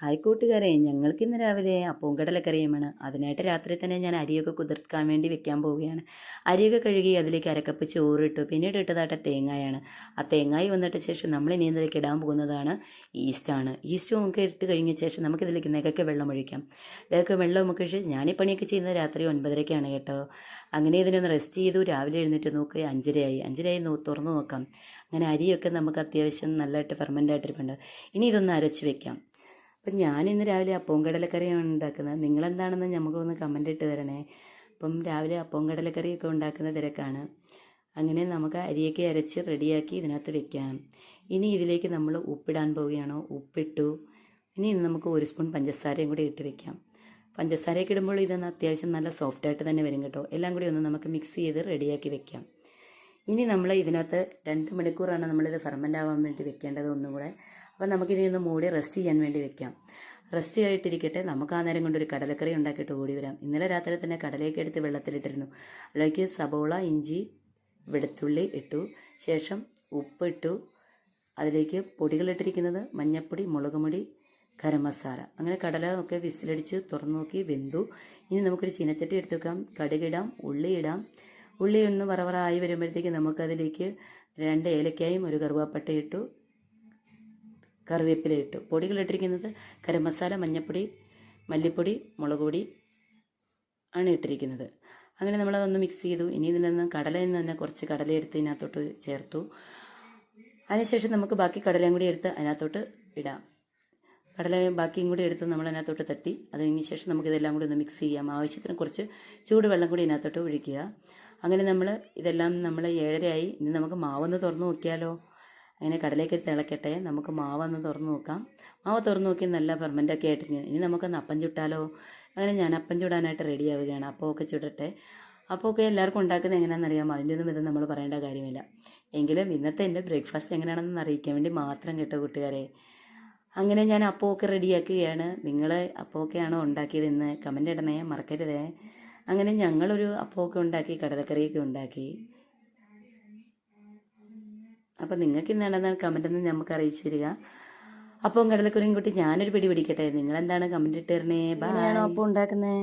Hi കൂട്ടുകാരെ ഞങ്ങൾക്ക് ഇന്ന് രാവിലെ അപ്പവും കടലക്കറിയുമാണ് അതിനായിട്ട് രാത്രി തന്നെ ഞാൻ അരിയൊക്കെ കുതിർക്കാൻ വേണ്ടി വെക്കാൻ പോവുകയാണ്. അരിയൊക്കെ കഴുകി അതിലേക്ക് അരക്കപ്പ് ചോറിട്ടു പിന്നീട് ഇട്ടതായിട്ട് തേങ്ങായാണ്. ആ തേങ്ങായി വന്നിട്ട് ശേഷം നമ്മൾ ഇനി ഇതിലേക്ക് ഇടാൻ പോകുന്നതാണ് ഈസ്റ്റാണ് ഈസ്റ്റ് നമുക്ക് ഇട്ട് കഴിഞ്ഞ ശേഷം നമുക്ക് ഇതിലേക്ക് നികക്കെ വെള്ളം ഒഴിക്കാം. ഇതൊക്കെ വെള്ളം നമുക്ക് ഞാൻ ഈ പണിയൊക്കെ ചെയ്യുന്നത് രാത്രി ഒൻപതരയ്ക്കാണ് കേട്ടോ. അങ്ങനെ ഇതിനൊന്ന് റെസ്റ്റ് ചെയ്തു. രാവിലെ എഴുന്നേറ്റ് നോക്കി അഞ്ചരയായി. അഞ്ചരയായി തുറന്നു നോക്കാം. അങ്ങനെ അരിയൊക്കെ നമുക്ക് അത്യാവശ്യം നല്ലതായിട്ട് ഫെർമെന്റ് ആയിട്ടിരിപ്പുണ്ട്. ഇനി ഇതൊന്ന് അരച്ച് വെക്കാം. അപ്പം ഞാൻ ഇന്ന് രാവിലെ അപ്പവും കടലക്കറിയാണ് ഉണ്ടാക്കുന്നത്. നിങ്ങളെന്താണെന്ന് നമുക്കൊന്ന് കമന്റ് ഇട്ട് തരണേ. അപ്പം രാവിലെ അപ്പവും കടലക്കറിയൊക്കെ ഉണ്ടാക്കുന്ന തിരക്കാണ്. അങ്ങനെ നമുക്ക് അരിയൊക്കെ അരച്ച് റെഡിയാക്കി ഇതിനകത്ത് വെക്കാം. ഇനി ഇതിലേക്ക് നമ്മൾ ഉപ്പിടാൻ പോവുകയാണോ. ഉപ്പിട്ടു. ഇനി നമുക്ക് ഒരു സ്പൂൺ പഞ്ചസാരയും കൂടി ഇട്ട് വെക്കാം. പഞ്ചസാരയൊക്കെ ഇടുമ്പോൾ ഇതൊന്ന് അത്യാവശ്യം നല്ല സോഫ്റ്റായിട്ട് തന്നെ വരും കേട്ടോ. എല്ലാം കൂടി ഒന്ന് നമുക്ക് മിക്സ് ചെയ്ത് റെഡിയാക്കി വെക്കാം. ഇനി നമ്മൾ ഇതിനകത്ത് രണ്ട് മണിക്കൂറാണ് നമ്മളിത് ഫെർമെന്റ് ആവാൻ വേണ്ടി വെക്കേണ്ടത് ഒന്നും കൂടെ അപ്പം നമുക്കിനി ഒന്ന് മൂടി റെസ്റ്റ് ചെയ്യാൻ വേണ്ടി വെക്കാം. റെസ്റ്റ് ആയിട്ടിരിക്കട്ടെ. നമുക്ക് ആ നേരം കൊണ്ട് ഒരു കടലക്കറി ഉണ്ടാക്കിയിട്ട് ഓടി വരാം. ഇന്നലെ രാത്രി തന്നെ കടലയൊക്കെ എടുത്ത് വെള്ളത്തിലിട്ടിരുന്നു. അതിലേക്ക് സബോള ഇഞ്ചി വെളുത്തുള്ളി ഇട്ടു. ശേഷം ഉപ്പിട്ടു. അതിലേക്ക് പൊടികളിട്ടിരിക്കുന്നത് മഞ്ഞപ്പൊടി മുളക് പൊടി ഗരം മസാല. അങ്ങനെ കടല ഒക്കെ വിസിലടിച്ച് തുറന്നു നോക്കി വെന്തു. ഇനി നമുക്കൊരു ചീനച്ചട്ടി എടുത്തു വെക്കാം. കടുകിടാം ഉള്ളി ഇടാം ഉള്ളി ഒന്ന് വറവറായി വരുമ്പോഴത്തേക്ക് നമുക്കതിലേക്ക് രണ്ട് ഏലക്കായും ഒരു കറുവാപ്പട്ട ഇട്ടു. കറിവേപ്പില ഇട്ടു. പൊടികളിട്ടിരിക്കുന്നത് ഗരം മസാല മഞ്ഞൾപ്പൊടി മല്ലിപ്പൊടി മുളക് പൊടി ആണ് ഇട്ടിരിക്കുന്നത്. അങ്ങനെ നമ്മളതൊന്ന് മിക്സ് ചെയ്തു. ഇനി ഇതിൽ നിന്ന് കടലയിൽ നിന്ന് തന്നെ കുറച്ച് കടല എടുത്ത് ഇതിനകത്തോട്ട് ചേർത്തു. അതിനുശേഷം നമുക്ക് ബാക്കി കടലയും കൂടി എടുത്ത് അതിനകത്തോട്ട് ഇടാം. കടലയും ബാക്കിയും കൂടി എടുത്ത് നമ്മൾ അതിനകത്തോട്ട് തട്ടി. അതിന് ശേഷം നമുക്കിതെല്ലാം കൂടി ഒന്ന് മിക്സ് ചെയ്യാം. ആവശ്യത്തിന് കുറച്ച് ചൂടുവെള്ളം കൂടി ഇതിനകത്തോട്ട് ഒഴിക്കുക. അങ്ങനെ നമ്മൾ ഇതെല്ലാം നമ്മൾ ഏഴരയായി. ഇനി നമുക്ക് മാവൊന്ന് തുറന്നു നോക്കിയാലോ? അങ്ങനെ കടലേക്ക് തിളക്കട്ടെ. നമുക്ക് മാവൊന്ന് തുറന്ന് നോക്കാം. മാവ് തുറന്ന് നോക്കി നല്ല ഫെർമെന്റൊക്കെ ആയിട്ട് ഇനി നമുക്കൊന്ന് അപ്പം ചുട്ടാലോ അങ്ങനെ ഞാൻ അപ്പം ചുടാനായിട്ട് റെഡി ആവുകയാണ്. അപ്പമൊക്കെ ചുടട്ടെ. അപ്പമൊക്കെ എല്ലാവർക്കും ഉണ്ടാക്കുന്നത് എങ്ങനെയാണെന്ന് അറിയാമോ? അതിന്റെ ഒന്നും ഇത് നമ്മൾ പറയേണ്ട കാര്യമില്ല. എങ്കിലും ഇന്നത്തെ എന്റെ ബ്രേക്ക്ഫാസ്റ്റ് എങ്ങനെയാണെന്ന് അറിയിക്കാൻ വേണ്ടി മാത്രം കേട്ടോ കൂട്ടുകാരെ. അങ്ങനെ ഞാൻ അപ്പമൊക്കെ റെഡിയാക്കുകയാണ് നിങ്ങൾ അപ്പമൊക്കെയാണോ ഉണ്ടാക്കിയത് ഇന്ന്? കമന്റ് ഇടണേ മറക്കരുതേ. അങ്ങനെ ഞങ്ങളൊരു അപ്പമൊക്കെ ഉണ്ടാക്കി കടലക്കറിയൊക്കെ ഉണ്ടാക്കി. അപ്പം നിങ്ങൾക്ക് ഇന്നാണെന്ന് കമന്റ് ഒന്ന് നമുക്ക് അറിയിച്ചു തരിക. അപ്പം കടലക്കുറിയും കൂട്ടി ഞാനൊരു പിടി പിടിക്കട്ടെ. നിങ്ങൾ എന്താണ് കമന്റ് ഇട്ട് തരണേ ബാ ഉണ്ടാക്കുന്നേ?